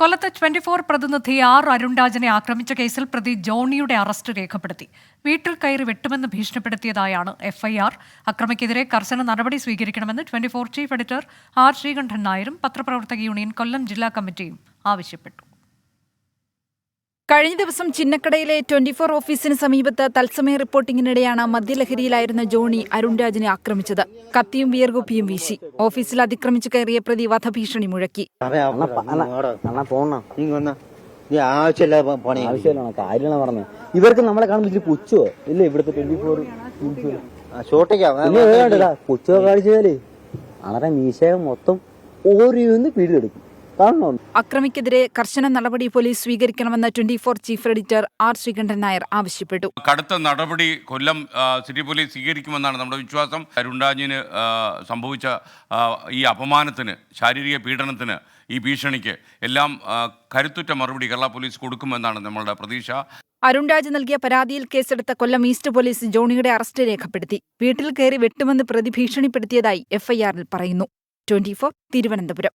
കൊല്ലത്ത് twenty four പ്രതിനിധി R അരുൺരാജനെ ആക്രമിച്ച കേസിൽ പ്രതി ജോണിയുടെ അറസ്റ്റ് രേഖപ്പെടുത്തി. വീട്ടിൽ കയറി വെട്ടുമെന്ന് ഭീഷണിപ്പെടുത്തിയതായാണ് എഫ്ഐആർ. അക്രമിക്കെതിരെ കർശന നടപടി സ്വീകരിക്കണമെന്ന് twenty four chief editor R Sreekandan നായരും പത്രപ്രവർത്തക യൂണിയൻ കൊല്ലം ജില്ലാ കമ്മിറ്റിയും ആവശ്യപ്പെട്ടു. കഴിഞ്ഞ ദിവസം ചിന്നക്കടയിലെ ട്വന്റി ഫോർ ഓഫീസിന് സമീപത്ത് തത്സമയ റിപ്പോർട്ടിങ്ങിനിടെയാണ് മദ്യലഹരിയിലായിരുന്ന ജോണി അരുൺരാജിനെ ആക്രമിച്ചത്. കത്തിയും വിയർകുപ്പിയും വീശി. ഓഫീസിൽ അതിക്രമിച്ചു കയറിയ പ്രതി വധഭീഷണി മുഴക്കി. ഇവർക്ക് നമ്മളെ കാണുമ്പോൾ പുച്ചോ ഇല്ല ഇവിടുത്തെ ട്വന്റി ഫോർ കാണിച്ചാലേ മീശകം മൊത്തം ഓരോന്ന് പിടിയെടുക്കും കാണണോ. അക്രമിക്കെതിരെ കർശന നടപടി പോലീസ് സ്വീകരിക്കണമെന്ന് twenty four chief editor R Sreekandan Nair ആവശ്യപ്പെട്ടു. കടുത്ത നടപടി കൊല്ലം സിറ്റി പോലീസ് സ്വീകരിക്കുമെന്നാണ് നമ്മുടെ വിശ്വാസം. അരുണ്ടാജിന് സംഭവിച്ച ഈ അപമാനത്തിന് ശാരീരിക പീഡനത്തിന് ഈ ഭീഷണിക്ക് എല്ലാം കരുത്തുറ്റ മറുപടി കേരള പോലീസ് കൊടുക്കുമെന്നാണ് നമ്മളുടെ പ്രതീക്ഷ. അരുൺരാജ് നൽകിയ പരാതിയിൽ കേസെടുത്ത കൊല്ലം ഈസ്റ്റ് പോലീസ് ജോണിയുടെ അറസ്റ്റ് രേഖപ്പെടുത്തി. വീട്ടിൽ കയറി വെട്ടുമെന്ന് പ്രതി ഭീഷണിപ്പെടുത്തിയതായി എഫ്ഐആറിൽ പറയുന്നു. Twenty four Thiruvananthapuram.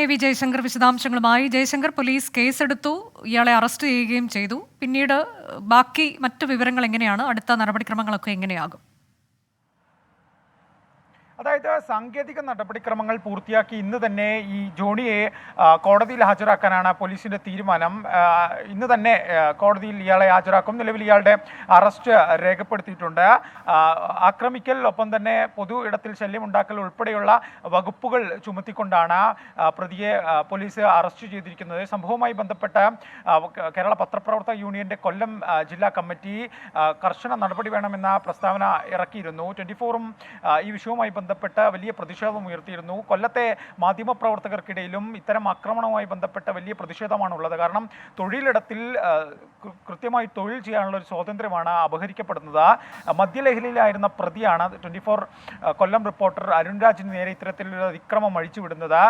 A V Jayashankar വിശദാംശങ്ങളുമായി. ജയശങ്കർ പോലീസ് കേസെടുത്തു. ഇയാളെ അറസ്റ്റ് ചെയ്യുകയും ചെയ്തു. പിന്നീട് ബാക്കി മറ്റു വിവരങ്ങൾ എങ്ങനെയാണ്? അടുത്ത നടപടിക്രമങ്ങളൊക്കെ എങ്ങനെയാകും? അതായത് സാങ്കേതിക നടപടിക്രമങ്ങൾ പൂർത്തിയാക്കി ഇന്ന് തന്നെ ഈ ജോണിയെ കോടതിയിൽ ഹാജരാക്കാനാണ് പോലീസിന്റെ തീരുമാനം. ഇന്ന് തന്നെ കോടതിയിൽ ഇയാളെ ഹാജരാക്കും. നിലവിൽ ഇയാളുടെ അറസ്റ്റ് രേഖപ്പെടുത്തിയിട്ടുണ്ട്. ആക്രമിക്കൽ ഒപ്പം തന്നെ പൊതു ഇടത്തിൽ ശല്യമുണ്ടാക്കൽ ഉൾപ്പെടെയുള്ള വകുപ്പുകൾ ചുമത്തിക്കൊണ്ടാണ് പ്രതിയെ പോലീസ് അറസ്റ്റ് ചെയ്തിരിക്കുന്നത്. സംഭവവുമായി ബന്ധപ്പെട്ട കേരള പത്രപ്രവർത്തക യൂണിയന്റെ കൊല്ലം ജില്ലാ കമ്മിറ്റി കർശന നടപടി വേണമെന്ന പ്രസ്താവന ഇറക്കിയിരുന്നു. ട്വന്റി ഫോറും ഈ വിഷയവുമായി ബന്ധപ്പെട്ട് വലിയ പ്രതിഷേധം ഉയർത്തിയിരുന്നു. കൊല്ലത്തെ മാധ്യമപ്രവർത്തകർക്കിടയിലും ഇത്തരം ആക്രമണവുമായി ബന്ധപ്പെട്ട വലിയ പ്രതിഷേധമാണുള്ളത്. കാരണം തൊഴിലിടത്തിൽ കൃത്യമായി തൊഴിൽ ചെയ്യാനുള്ള ഒരു സ്വാതന്ത്ര്യമാണ് അപഹരിക്കപ്പെടുന്നത്. മധ്യലഹരിയിലായിരുന്ന പ്രതിയാണ് ട്വന്റി ഫോർ കൊല്ലം റിപ്പോർട്ടർ അരുൺരാജിന് നേരെ ഇത്തരത്തിലൊരു അതിക്രമം അഴിച്ചുവിടുന്നത്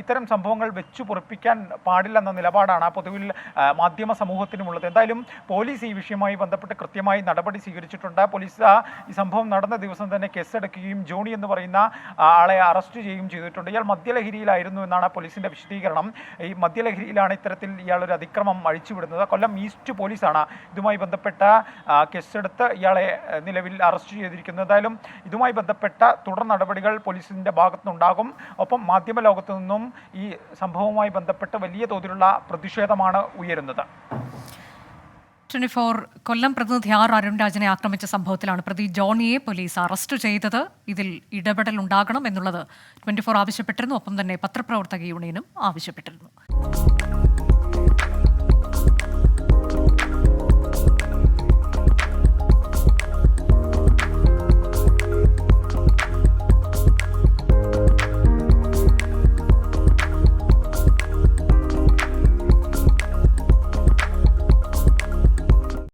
ഇത്തരം സംഭവങ്ങൾ വെച്ചു പൊറിപ്പിക്കാൻ പാടില്ലെന്ന നിലപാടാണ് പൊതുവിൽ മാധ്യമ സമൂഹത്തിനുമുള്ളത്. എന്തായാലും പോലീസ് ഈ വിഷയവുമായി ബന്ധപ്പെട്ട് കൃത്യമായി നടപടി സ്വീകരിച്ചിട്ടുണ്ട്. പോലീസ് ഈ സംഭവം നടന്ന ദിവസം തന്നെ കേസെടുക്കുകയും ജോണി എന്ന് പറയുന്ന ആളെ അറസ്റ്റ് ചെയ്യുകയും ചെയ്തിട്ടുണ്ട്. ഇയാൾ മദ്യലഹരിയിലായിരുന്നു എന്നാണ് പോലീസിന്റെ വിശദീകരണം. ഈ മദ്യലഹരിയിലാണ് ഇത്തരത്തിൽ ഇയാൾ ഒരു അതിക്രമം അഴിച്ചുവിടുന്നത്. കൊല്ലം ഈസ്റ്റ് പോലീസാണ് ഇതുമായി ബന്ധപ്പെട്ട കേസെടുത്ത് ഇയാളെ നിലവിൽ അറസ്റ്റ് ചെയ്തിരിക്കുന്നത്. എന്തായാലും ഇതുമായി ബന്ധപ്പെട്ട തുടർ നടപടികൾ പോലീസിന്റെ ഭാഗത്തുനിന്നുണ്ടാകും. ഒപ്പം മാധ്യമ ലോകത്തു നിന്നും ഈ സംഭവവുമായി ബന്ധപ്പെട്ട് വലിയ തോതിലുള്ള പ്രതിഷേധമാണ് ഉയരുന്നത്. ട്വന്റി ഫോർ കൊല്ലം പ്രതിനിധി ആർ അരുൺരാജിനെ ആക്രമിച്ച സംഭവത്തിലാണ് പ്രതി ജോണിയെ പോലീസ് അറസ്റ്റ് ചെയ്തത്. ഇതിൽ ഇടപെടൽ ഉണ്ടാകണം എന്നുള്ളത് ട്വന്റി ഫോർ ആവശ്യപ്പെട്ടിരുന്നു. ഒപ്പം തന്നെ പത്രപ്രവർത്തക യൂണിയനും ആവശ്യപ്പെട്ടിരുന്നു.